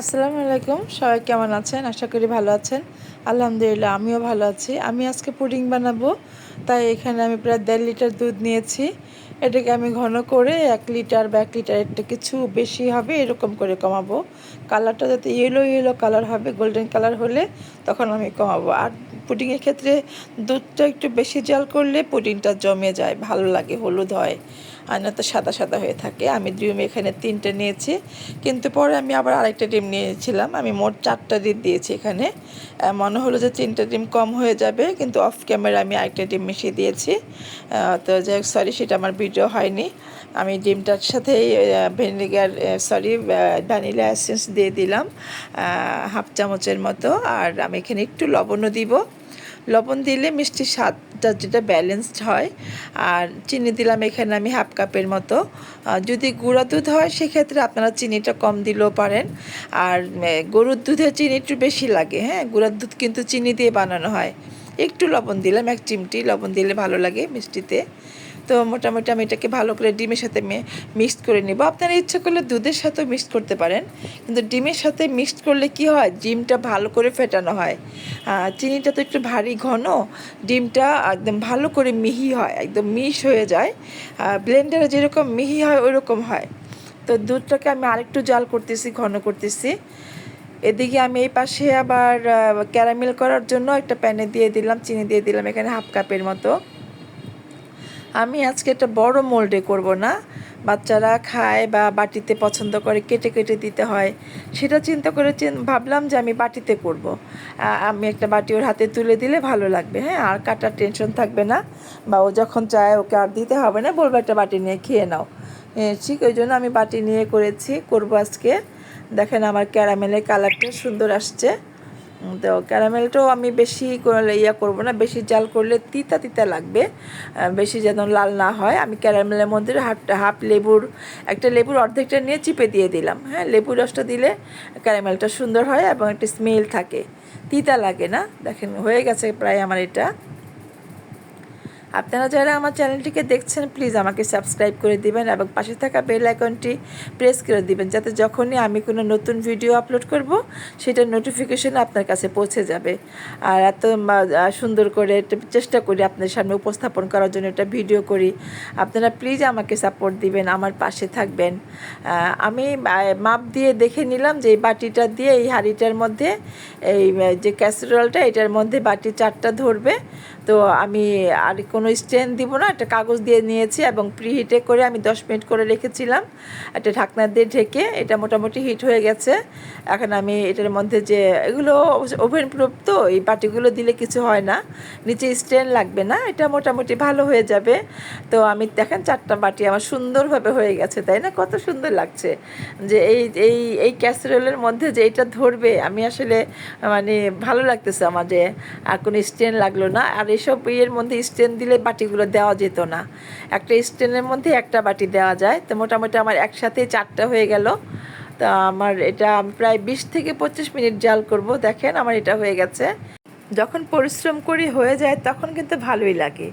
আসসালামু আলাইকুম। সবাই কেমন আছেন? আশা করি ভালো আছেন। আলহামদুলিল্লাহ, আমিও ভালো আছি। আমি আজকে পুডিং বানাবো। তাই এখানে আমি প্রায় দেড় লিটার দুধ নিয়েছি। এটাকে আমি ঘন করে এক লিটার বা এক লিটার একটু কিছু বেশি হবে এরকম করে কমাবো। কালারটা যাতে ইয়েলো ইয়েলো কালার হবে গোল্ডেন কালার হলে তখন আমি কমাবো। আর পুডিংয়ের ক্ষেত্রে দুধটা একটু বেশি জাল করলে পুডিংটা জমে যায়, ভালো লাগে, হলুদ হয়। আর না তো সাদা সাদা হয়ে থাকে। আমি ডিম এখানে তিনটে নিয়েছি। কিন্তু পরে আমি আবার আরেকটা ডিম নিয়েছিলাম। আমি মোট চারটা ডিম দিয়েছি এখানে। মনে হলো যে তিনটা ডিম কম হয়ে যাবে, কিন্তু অফ ক্যামেরা আমি আরেকটা ডিম মিশিয়ে দিয়েছি। তো যাই হোক সরি সেটা আমার ভিডিও হয়নি। আমি ডিমটার সাথে ভিনেগার সরি ভ্যানিলা এসেন্স দিয়ে দিলাম হাফ চামচের মতো। আর আমি এখানে একটু লবণও দিব। লবণ দিলে মিষ্টির স্বাদটা যেটা ব্যালেন্সড হয়। আর চিনি দিলাম এখানে আমি হাফ কাপের মতো। যদি গুঁড়া দুধ হয়, সেক্ষেত্রে আপনারা চিনিটা কম দিলেও পারেন। আর গরুর দুধে চিনি একটু বেশি লাগে হ্যাঁ? গুঁড়ার দুধ কিন্তু চিনি দিয়ে বানানো হয়। একটু লবণ দিলাম, এক চিমটি লবণ দিলে ভালো লাগে মিষ্টিতে। তো মোটামুটি আমি এটাকে ভালো করে ডিমের সাথে মিক্সড করে নিব। আপনারা ইচ্ছে করলে দুধের সাথেও মিক্সড করতে পারেন, কিন্তু ডিমের সাথে মিক্সড করলে কি হয়? ডিমটা ভালো করে ফেটানো হয়। চিনিটা তো একটু ভারী ঘন, ডিমটা একদম ভালো করে মিহি হয়, একদম মিশ হয়ে যায়। ব্লেন্ডারে যেরকম মিহি হয় ওইরকম হয়। তো দুধটাকে আমি আরেকটু জাল করতেছি, ঘন করতেছি। এদিকে আমি এই পাশে আবার ক্যারামেল করার জন্য একটা প্যানে দিয়ে দিলাম, চিনি দিয়ে দিলাম, এখানে হাফ কাপের মতো। আমি আজকে একটা বড় মোল্ডে করব না। বাচ্চারা খায় বা বাটিতে পছন্দ করে, কেটে কেটে দিতে হয়। সেটা চিন্তা করে ভাবলাম যে আমি বাটিতে করব। আমি একটা বাটি ওর হাতে তুলে দিলে ভালো লাগবে হ্যাঁ? আর কাটার টেনশন থাকবে না। বা ও যখন চায় ওকে আর দিতে হবে না, বলব একটা বাটি নিয়ে খেয়ে নাও। ঠিক ওই জন্য আমি বাটি নিয়ে করেছি, করব আজকে। দেখেন আমার ক্যারামেলের কালারটা সুন্দর আসছে। তো ক্যারামেলটাও আমি বেশি ইয়া করব না, বেশি জাল করলে তিতা তিতা লাগবে বেশি যেন লাল না হয়। আমি ক্যারামেলের মধ্যে হাফ হাফ লেবুর, একটা লেবুর অর্ধেকটা নিয়ে চিপে দিয়ে দিলাম। হ্যাঁ লেবুর রসটা দিলে ক্যারামেলটা সুন্দর হয় এবং একটা স্মেল থাকে। তিতা লাগে না, দেখেন হয়ে গেছে প্রায় আমার এটা। আপনারা যারা আমার চ্যানেলটিকে দেখছেন প্লিজ আমাকে সাবস্ক্রাইব করে দিবেন এবং পাশে থাকা বেল আইকনটি প্রেস করে দিবেন, যাতে যখনই আমি কোনো নতুন ভিডিও আপলোড করব সেটার নোটিফিকেশন আপনার কাছে পৌঁছে যাবে। আর এত সুন্দর করে চেষ্টা করি আপনার সামনে উপস্থাপন করার জন্য একটা ভিডিও করি। আপনারা প্লিজ আমাকে সাপোর্ট দিবেন, আমার পাশে থাকবেন। আমি মাপ দিয়ে দেখে নিলাম যে এই বাটিটা দিয়ে, এই হাঁড়িটার মধ্যে, এই, যে ক্যাসেরোলটা এটার মধ্যে বাটি চারটা ধরবে। তো আমি আর কোনো স্ট্যান্ড দিব না, একটা কাগজ দিয়ে নিয়েছি এবং প্রিহিটে করে আমি দশ মিনিট করে রেখেছিলাম। একটা ঢাকনা দিয়ে ঢেকে এটা মোটামুটি হিট হয়ে গেছে। এখন আমি এটার মধ্যে যে এগুলো ওভেন প্রুফ তো, এই বাটিগুলো দিলে কিছু হয় না। নিচে স্ট্যান্ড লাগবে না, এটা মোটামুটি ভালো হয়ে যাবে। তো আমি দেখেন চারটা বাটি আমার সুন্দরভাবে হয়ে গেছে, তাই না? কত সুন্দর লাগছে। যে এই এই এই ক্যাসেরোলের মধ্যে যে এটা ধরবে, আমি আসলে মানে ভালো লাগতেছে আমার যে আর কোনো স্ট্যান্ড লাগল না। আর এসব ইয়ের মধ্যে স্ট্যান্ড দিলে বাটিগুলো দেওয়া যেত না। একটা স্টেনের মধ্যে একটা বাটি দেওয়া যায়। তো মোটামুটি আমার একসাথে চারটা হয়ে গেল। তা আমার এটা প্রায় বিশ থেকে পঁচিশ মিনিট জাল করব। দেখেন আমার এটা হয়ে গেছে। যখন পরিশ্রম করি হয়ে যায়, তখন কিন্তু ভালোই লাগে।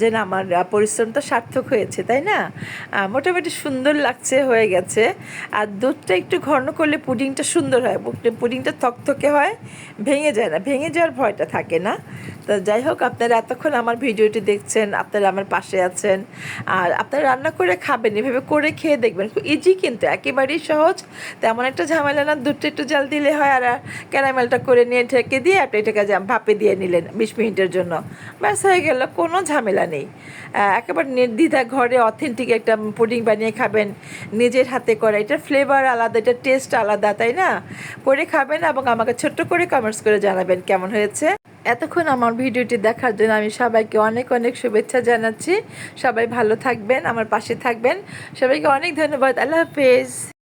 যে না, আমার পরিশ্রমটা সার্থক হয়েছে, তাই না? মোটামুটি সুন্দর লাগছে, হয়ে গেছে। আর দুধটা একটু ঘন করলে পুডিংটা সুন্দর হয় পুডিংটা থকথকে হয়, ভেঙে যায় না। ভেঙে যাওয়ার ভয়টা থাকে না। তো যাই হোক, আপনারা এতক্ষণ আমার ভিডিওটি দেখছেন, আপনারা আমার পাশে আছেন, আর আপনারা রান্না করে খাবেন, এভাবে করে খেয়ে দেখবেন। খুব ইজি কিন্তু, একেবারেই সহজ। তেমন একটা ঝামেলা না, দুধটা একটু জাল দিলে হয়, আর ক্যারামেলটা করে নিয়ে ঢেকে দিয়ে আপনি এটাকে ভাপে দিয়ে নিলেন বিশ মিনিটের জন্য। ব্যাস, হয়ে গেল, কোনো ঝামেলা নেই। একেবারে নির্দ্বিধা ঘরে অথেন্টিক একটা পুডিং বানিয়ে খাবেন, নিজের হাতে করা। এটার ফ্লেভার আলাদা এটার টেস্ট আলাদা, তাই না? করে খাবেন এবং আমাকে ছোট্ট করে কমেন্টস করে জানাবেন কেমন হয়েছে। এতক্ষণ আমার ভিডিওটি দেখার জন্য আমি সবাইকে অনেক অনেক শুভেচ্ছা জানাচ্ছি। সবাই ভালো থাকবেন, আমার পাশে থাকবেন। সবাইকে অনেক ধন্যবাদ। আল্লাহ হাফেজ।